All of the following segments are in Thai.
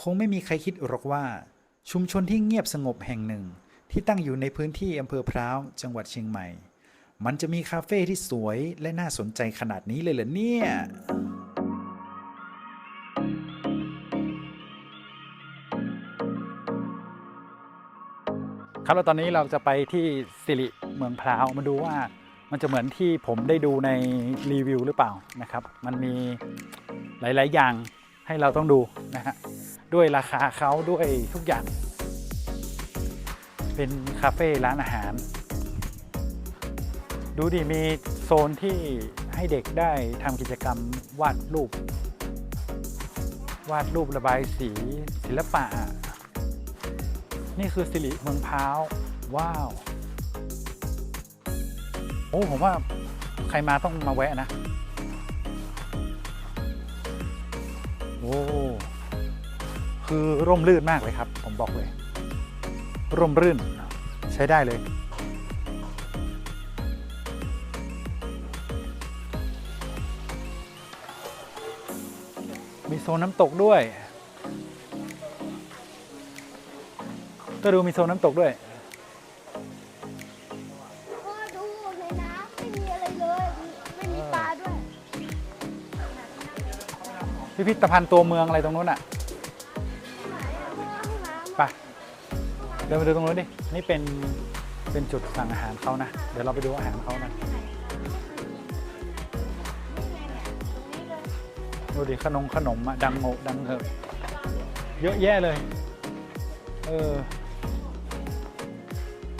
คงไม่มีใครคิดหรอกว่า ชุมชนที่เงียบสงบแห่งหนึ่ง ที่ตั้งอยู่ในพื้นที่อำเภอพร้าวจังหวัดเชียงใหม่ มันจะมีคาเฟ่ที่สวยและน่าสนใจขนาดนี้เลยเหรอเนี่ยครับแล้วตอนนี้เราจะไปที่สิริเมืองพร้าวมาดูว่ามันจะเหมือนที่ผมได้ดูในรีวิวหรือเปล่านะครับ มันมีหลาย ๆ อย่างให้เราต้องดูนะฮะ ด้วยราคาเขาด้วยทุกอย่าง เป็นคาเฟ่ร้านอาหาร ดูดิมีโซนที่ให้เด็กได้ทำกิจกรรมวาดรูป วาดรูประบายสีศิลปะ นี่คือสิริเมืองพร้าว ว้าว โอ้ผมว่าใครมาต้องมาแวะนะ โอ้ คือร่มรื่นมากเลยครับ ผมบอกเลย ร่มรื่นใช้ได้เลย มีโซนน้ำตกด้วย ก็ดูมีโซนน้ำตกด้วยพ่อดูในน้ำไม่มีอะไรเลย ไม่มีปลาด้วย พิพิธภัณฑ์ตัวเมืองอะไรตรงนู้นอะ เดินไปดูตรงนู้นดิ นี่เป็นเป็นจุดสั่งอาหารเขานะ เดี๋ยวเราไปดูอาหารเขานะ ดูดิขนมขนมอะดังโงดังเหอะเยอะแยะเลย เออ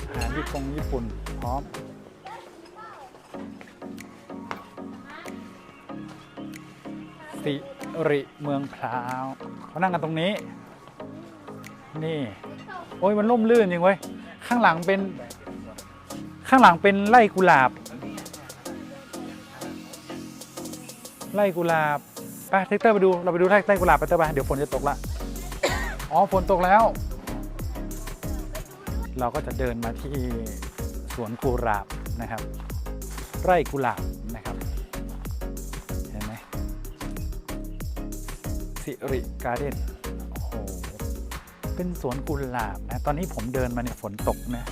อาหารญี่ปุ่งญี่ปุ่นพร้อมสิริเมืองพร้าวเขานั่งกันตรงนี้ นี่ โอ้ยมันร่มรื่นจริงเว้ยข้างหลังเป็น ข้างหลังเป็นไร่กุหลาบ ไร่กุหลาบไปเทคเตอร์ไปดูเราไปดูไร่ไร่กุหลาบไปเตอร์ไปเดี๋ยวฝนจะตกละอ๋อฝนตกแล้ว เราก็จะเดินมาที่สวนกุหลาบนะครับ ไร่กุหลาบนะครับเห็นไหมสิริการ์เด้นโอ้โห เป็นสวนกุหลาบนะ ตอนนี้ผมเดินมาเนี่ยฝนตกนะ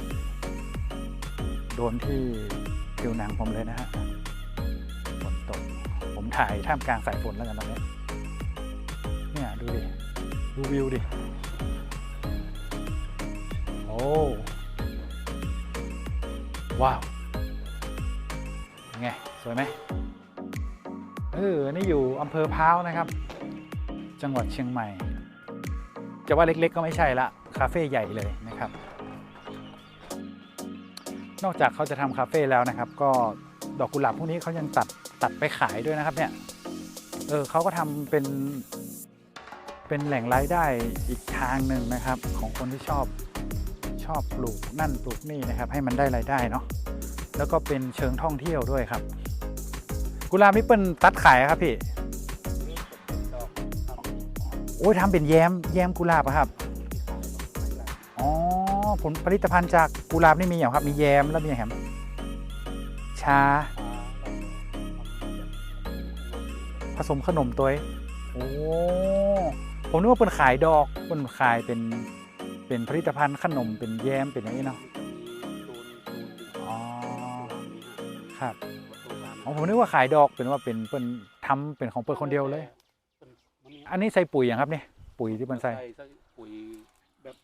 โดนที่ผิวหนังผมเลยนะฮะ ฝนตก ผมถ่ายท่ามกลางสายฝนแล้วกันตอนนี้ เนี่ยดูดิ ดูวิวดิ โอ้ ว้าวไง สวยไหมเออ นี่อยู่อำเภอพร้าวนะครับ จังหวัดเชียงใหม่ จะว่าเล็กๆ ก็ไม่ใช่ละคาเฟ่ใหญ่เลยนะครับ นอกจากเขาจะทำคาเฟ่แล้วนะครับ ก็ดอกกุหลาบพวกนี้เขายังตัดตัดไปขายด้วยนะครับเนี่ยเออเขาก็ทำเป็นเป็นแหล่งรายได้อีกทางหนึ่งนะครับ ของคนที่ชอบชอบปลูกนั่นปลูกนี่นะครับ ให้มันได้รายได้เนาะแล้วก็เป็นเชิงท่องเที่ยวด้วยครับ กุหลาบนี่เป็นตัดขายครับพี่ โอ้ยทำเป็นแยมแยมกุหลาบอะครับอ๋อผลผลิตภัณฑ์จากกุหลาบนี่มีอย่างครับ มีแยมแล้วมีอย่างแหมชา ผสมขนมตัวเอโอ้ผมนึกว่าเป็นขายดอกเป็นขายเป็นเป็นผลิตภัณฑ์ขนมเป็นแยมเป็นอย่างนี้เนาะอ๋อครับผมนึกว่าขายดอกเป็นว่าเป็นเป็นทำเป็นของเปิดคนเดียวเลย อันนี้ใส่ปุ๋ยอย่างครับเนี่ยปุ๋ยที่มันใส่ใส่ปุ๋ยแบบ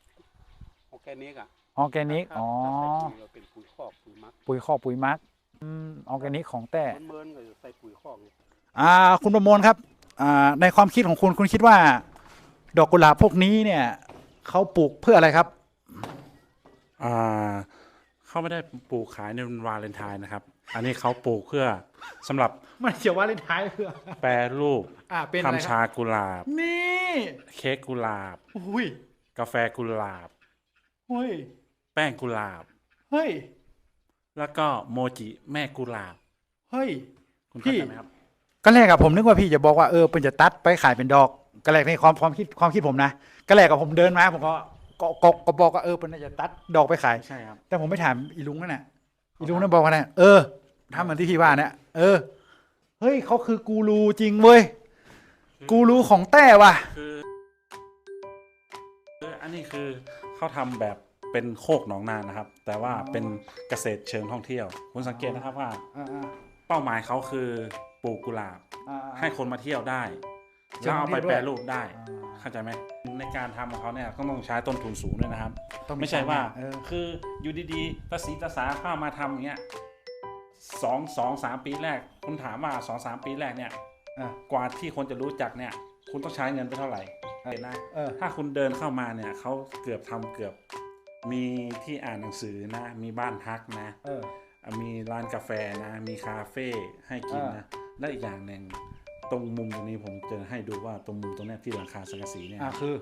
ออร์แกนิกอะออร์แกนิกถ้าอ๋อถ้าใส่ปุ๋ยก็เป็นปุ๋ยคอกปุ๋ยมักปุ๋ยข้อกปุ๋ยมักอืมออร์แกนิกของแต่เมินๆก็จะใส่ปุ๋ยคอกเนี่ยอ่าคุณประมวลครับอ่าในความคิดของคุณคุณคิดว่า ดอกกุหลาบพวกนี้เนี่ยเขาปลูกเพื่ออะไรครับอ่าเขาไม่ได้ปลูกขายในวันวาเลนไทน์นะครับ อันนี้เขาปลูกเพื่อ สำหรับมันเขียวว่าเลนไทายเพื่อแปรรูปอ่าเป็นอะไรทำชาครับกุหลาบ นี่เค้กกุหลาบ อุ้ยกาแฟกุหลาบ เฮ้ยแป้งกุหลาบ เฮ้ยแล้วก็โมจิแม่กุหลาบ เฮ้ย คุณเข้าพี่ ใจไหมครับ ก็แรกอะผมนึกว่าพี่จะบอกว่าเออเป็นจะตัดไปขายเป็นดอกก็แรกในความความคิดความคิดผมนะก็แรกกับผมเดินมาผมก็ก็ก็ก็บอกว่าเออเป็นน่าจะตัดดอกไปขาย ใช่ครับ แต่ผมไม่ถามอีลุงนั่นน่ะอีลุงนั่นบอกว่าน่ะเออทำเหมือนที่พี่ว่าเนี่ย เออ เฮ้ยเขาคือกูรูจริงเว้ย กูรูของแต้ว่ะคืออันนี้คือเขาทำแบบเป็นโคกหนองนานะครับ แต่ว่าเป็นเกษตรเชิงท่องเที่ยว คุณสังเกตนะครับว่าอ่าเป้าหมายเขาคือปลูกกุหลาบอ่าให้คนมาเที่ยวได้เชิแล้งวท่เอาองเที่ไปยวด้วยแปรรูปได้ อ่า เข้าใจไหมในการทำของเขาเนี่ยก็ต้องใช้ต้นทุนสูงด้วยนะครับต้องไม่ใช่ว่า เออ คืออยู่ดีๆตาสีตาสาเข้ามาทำอย่างเงี้ย สองสองสามปีแรก คุณถามว่าสองสามปีแรกเนี่ยอะกว่าที่คนจะรู้จักเนี่ย คุณต้องใช้เงินไปเท่าไหร่เห็นนะเออถ้าคุณเดินเข้ามาเนี่ยเขาเกือบทำเกือบมีที่อ่านหนังสือนะ มีบ้านพักนะเอออะมีร้านกาแฟนะ มีคาเฟ่ให้กินนะ และอีกอย่างหนึ่งตรงมุมตรงนี้ผมจะให้ดูว่าตรงมุมตรงเนี้ยที่หลังคาสังกะสีเนี่ยอ่าคือ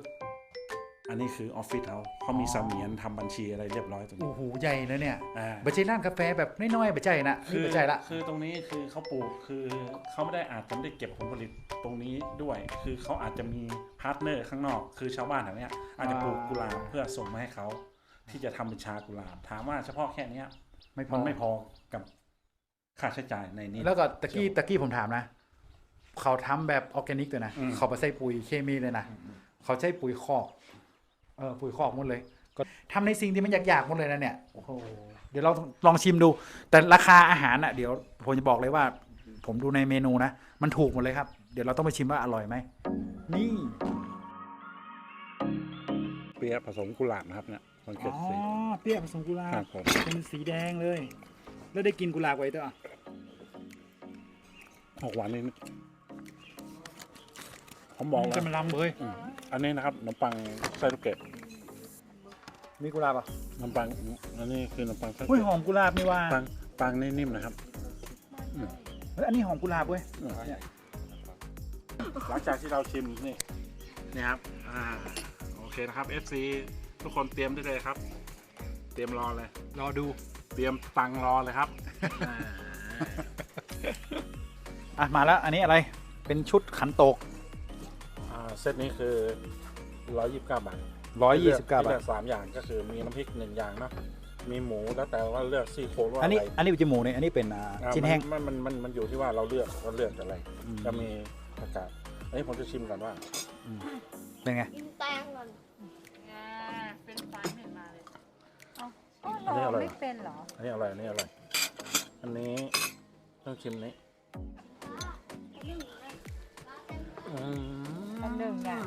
อันนี้คือออฟฟิศเขาเขามีอ๋อเสมียนทำบัญชีอะไรเรียบร้อยตรงนี้ โอ้โหใหญ่เลยเนี่ยอ่า บัจเจร้านกาแฟแบบน้อยๆบัจเจนะคืนี่อบัจเจละ คือตรงนี้คือเขาปลูกคือเขาไม่ได้อาจจะไม่ได้เก็บผลผลิตตรงนี้ด้วย คือเขาอาจจะมีพาร์ทเนอร์ข้างนอก คือชาวบ้านแถวเนี้ยอาจจะปลูกกุหลาบเพื่อส่งมาให้เขาที่จะทำเป็นชากุหลาบถามว่าเฉพาะแค่เนี้ยไม่พอ มันไม่พอกับค่าใช้จ่ายในนี้ แล้วก็ตะกี้ตะกี้ผมถามนะ เขาทำแบบออร์แกนิกเลยนะ อืมเขาไปใส่ปุ๋ยเคมีเลยนะเขาใช้ปุ๋ยคอก เออปุ๋ยคอกหมดเลยก็ทำในสิ่งที่มันอยากๆหมดเลยนะเนี่ยโอ้โหเดี๋ยวเราลองชิมดู แต่ราคาอาหารอะเดี๋ยวผมจะบอกเลยว่า ผมดูในเมนูนะ มันถูกหมดเลยครับ เดี๋ยวเราต้องไปชิมว่าอร่อยไหมนี่เปียะผสมกุหลาบนะครับเนี่ยสังเกอ๋ตอสีเปรี้ยวผสมกุหลาครับบผมเป็นสีแดงเลย แล้วได้กินกุหลาบไว้ตัวอะออกหวานนิด ผมบอกจะแล้วมันลำเลยอืมอันนี้นะครับขนมปังไส้ลูกเกดมีกุหลาบอะขนมปังอันนี้คือขนมปังไส้ลูกอุ้ยเกดหอมกุหลาบนี่ว่าปังปังนี่นิ่มนะครับเฮ้ยอันนี้หอมกุหลาบเว้ยหลังจากที่เราชิมนี่นี่ครับอ่าโอเคนะครับ FC ทุกคนเตรียมได้เลยครับ เตรียมรอเลย รอดูเตรียมตังค์รอเลยครับอ่าอะมาแล้วอันนี้อะไรเป็นชุดขันโตกอ่า เซตนี้คือ129บาท129บาเลืทอกสามอย่างก็คือมีน้ำพริกหนึ่งอย่างเนาะมีหมูแล้วแต่ว่าเลือกซี่โครงว่าอันนี้ อะไรอันนี้เป็นจมูกเนี่ยอันนี้เป็นอ่าอ่าชิ้นแห้ง มันมันมันมันอยู่ที่ว่าเราเลือกว่าเลือกอะไร อืม จะมีอากาศอันนี้ผมจะชิมก่อนว่า เป็นไง กินแตงก่อนอ่าเป็นไฟล์เหม็นมาเลยอ๋ออันนี้อร่อยไม่เป็นเหรอ อันนี้อร่อยอันนี้อร่อยอันนี้ต้องชิมนี้อืม อันหนึ่งอะ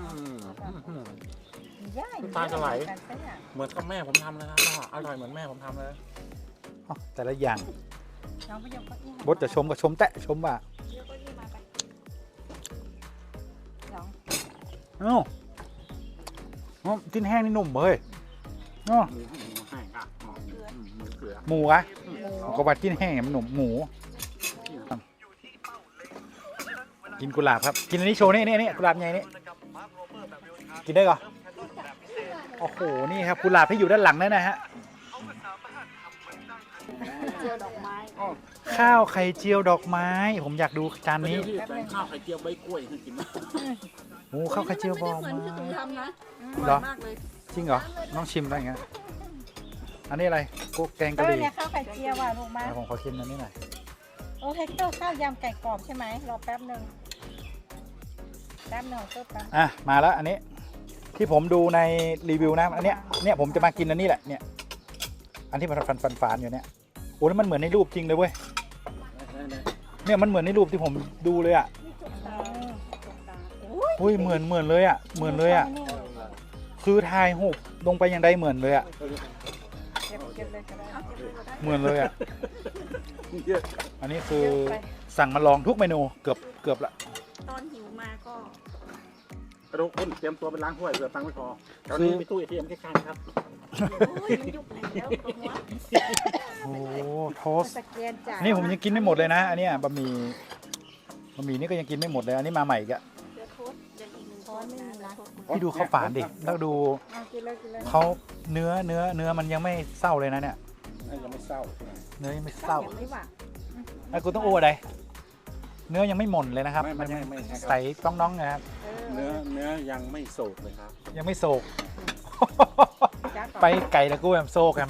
ย่าน้ำตาจะไหลกันปะเนี่ยเหมือนกับแม่ผมทำเลยนะว่าอร่อยเหมือนแม่ผมทำเลยอ๋อแต่ละอย่างน้องไปยกเก้าอี้ให้บดจะชมก็ชมแตะชมว่าเดี๋ยวเก้าอี้มาไปน้องเอ้าอ๋อชิ้นแห้งนี่หนุ่มเฮ้ยอ๋อหมูหมูแห้งอะหมูหมูเกลือหมูอะก็ว่าชิ้นแห้งมันหนุ่มหมู กินกุหลาบครับ กินอันนี้โชว์นี่นี่นี่กุหลาบใหญ่นี่กินได้ก่อนโอ้โหนี่ครับกุหลาบที่อยู่ด้านหลังนั่นนะฮะเจียวดอกไม้ข้าวไข่เจียวดอกไม้ ผมอยากดูจานนี้แป้งข้าวไข่เจียวใบกล้วยให้กินนะโอ้ข้าวไข่เจียวบองเหมือนที่หนูทำนะเหรอมากเลยจริงเหรอน้องชิมได้ไงอันนี้อะไรกุ๊กแกงเอกะหอรี่เนี่ยข้าวไข่เจียวอะลูกมาอะผมขอชิมอันนี้หน่อยโอ้เฮกเตอร์ข้าวยำไก่กรอบใช่ไหมรอแป๊บหนึ่ง แป๊บหนึ่งเติมแป๊บอะมาแล้วอันนี้ที่ผมดูในรีวิวนะอันเนี้ยเนี่ยผมจะมากินอันนี้แหละเนี่ยอันที่มันฟันฟันฟานๆอยู่เนี่ยโอ้แล้วมันเหมือนในรูปจริงเลยเว้ยเนี่ยมันเหมือนในรูปที่ผมดูเลยอะอุ้ยเหมือนเหมือนเลยอะเหมือนเลยอะคือถ่ายหูปลงไปยังได้เหมือนเลยอะเก็บเก็บเลยก็ได้เหมือนเลยอะอันนี้คือสั่งมาลองทุกเมนูเกือบเกือบละตอนหิว มาก็กระดูกคุณเตรียมตัวไปล้างถ้วยเผื่อตังค์ไม่พอตอนนี้มีตู้เอทีเอ็มที่ข้างครับโอ้ยมันยุบแล้วตรงหัวโอ้โทสสแกนจ่ายอันนี้ผมยังกินไม่หมดเลยนะ อันเนี้ยบะหมี่บะหมี่นี่ก็ยังกินไม่หมดเลย อันนี้มาใหม่อีกอะเดี๋ยวโทษเดี๋ยวอีกหนึ่งโทษนะแล้วโทษมาพี่ดูเขาฝานดิแล้วดูเอากินเลยกินเลยเขาเนื้อเนื้อเนื้อมันยังไม่เศร้าเลยนะเนี่ยยังไม่เศร้าใช่ไหมเนื้อยังไม่เศร้ายังไม่หวานไอ้กูต้องอ้วอะไร เนื้อยังไม่หม่นเลยนะครับไม่มัไม่นยังไม่ไม่ครับ ใสต้องน้องนะครับเออเนื้อเนื้อยังไม่โสดเลยครับ ยังไม่โศกจ้าก่อนไปไก่ละกูแบบโศกครับ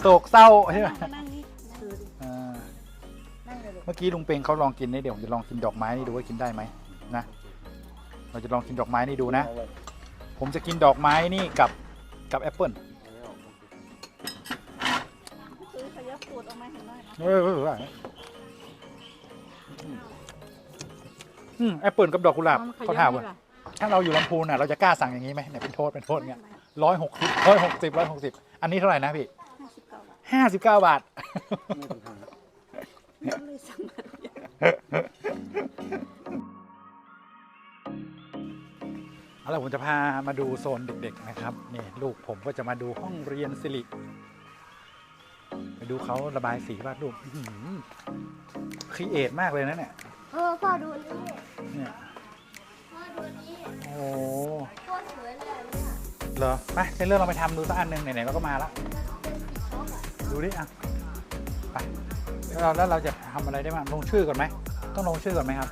โศกเศร้าใช่ไหมนั่งนี่คืออ่านั่งเลยลูกเมื่อกี้ลุงเปงเขาลองกินนี่เดี๋ยวผมจะลองกินดอกไม้นี่ดูว่ากินได้ไหมนะ เราจะลองกินดอกไม้นี่ดูนะเอาเลยผมจะกินดอกไม้นี่กับกับแอปเปิลคือขยับปูดออกมาเห็นหน่อยเออเออเออ อืมแอปเปิลกับดอกกุหลาบเขาถามว่าถ้าเราอยู่ลำพูนอะเราจะกล้าสั่งอย่างนี้ไหมเนี่ยเป็นโทษเป็นโทษเงี้ยร้อยหกสิบร้อยหกสิบร้อยหกสิบอันนี้เท่าไหร่นะพี่ห้าสิบเก้าบาทห้าสิบเก้าบาทไม่ต้องหาเลยสั่งมาเอาล่ะผมจะพามาดูโซนเด็ก ๆ นะครับนี่ลูกผมก็จะมาดูห้องเรียนสิริไปดูเขาระบายสีวาดรูปครีเอทมากเลยนะเนี่ย เออพ่อดูนี่ เนี่ยเหรอไปเซนเรื่องเราไปทำดูสักอันหนึ่งไหนๆเราก็มาแล้วเป็นสีช็อกอะดูดิอะไปแล้วเราแล้วเราจะทำอะไรได้บ้างลงชื่อก่อนไหมต้องลงชื่อก่อนไหมครับ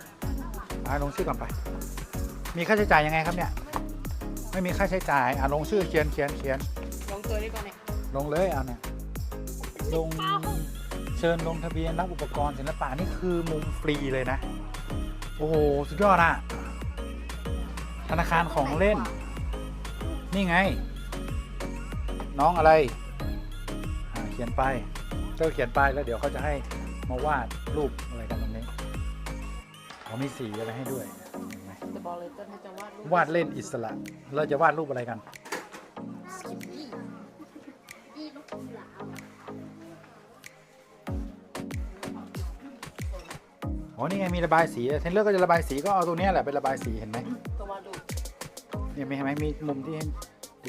ไปลงชื่อก่อนไป มีค่าใช้จ่ายยังไงครับเนี่ย ไม่มีค่าใช้จ่ายอะลงชื่อเขียนเขียนเขียนลงตัวนี้ก่อนเนี่ยลงเลยเอาเนี่ยลงเชิญลงทะเบียนรับอุปกรณ์ศิลปะนี่คือมุมฟรีเลยนะ โอ้โห สุดยอดอะธนาคารของเล่น นี่ไง น้องอะไรอ่าเขียนไปเจ้าเขียนไปแล้วเดี๋ยวเขาจะให้มาวาดรูปอะไรกันตรงนี้เขามีสีอะไรให้ด้วยเห็นไหมจะบอกเลยต้นจะวาดรูปวาดเล่นอิสระเราจะวาดรูปอะไรกันสกิปปี้อีนกกุหลาบอ๋อนี่ไงมีระบายสีเทนเลอร์ก็จะระบายสีก็เอาตัวเนี้ยแหละเป็นระบายสีเห็นไหมตัววาดรูป เนี่ยมีเห็นไหมมีมุมที่ให้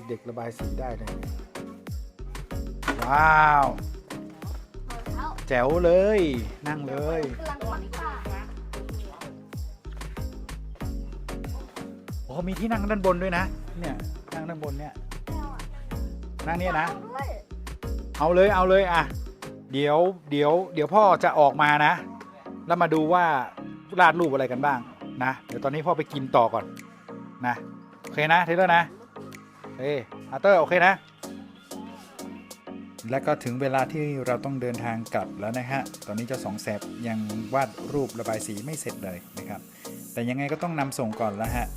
เด็กๆระบายสีได้เลย ว้าวพอแล้วแจ๋วเลย นั่งเลยกำลังปักผ้าโอ้มีที่นั่งด้านบนด้วยนะ เนี่ย นั่งด้านบนเนี่ย นั่งเนี่ยนะ เอาด้วยเอาเลย เอาเลยอะ เดี๋ยว เดี๋ยว เดี๋ยวพ่อจะออกมานะ แล้วมาดูว่าวาดรูปอะไรกันบ้างนะ เดี๋ยวตอนนี้พ่อไปกินต่อก่อนนะโอ เคนะเทเลอร์นะเฮ้อาร์เตอร์โอเคนะ และก็ถึงเวลาที่เราต้องเดินทางกลับแล้วนะฮะ ตอนนี้เจ้าสองแสบยังวาดรูประบายสีไม่เสร็จเลยนะครับ แต่ยังไงก็ต้องนำส่งก่อนแล้วฮะ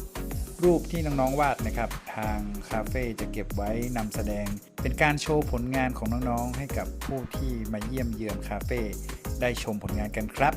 รูปที่น้องๆวาดนะครับ ทางคาเฟ่จะเก็บไว้นำแสดง เป็นการโชว์ผลงานของน้องๆ ให้กับผู้ที่มาเยี่ยมเยือนคาเฟ่ได้ชมผลงานกันครับ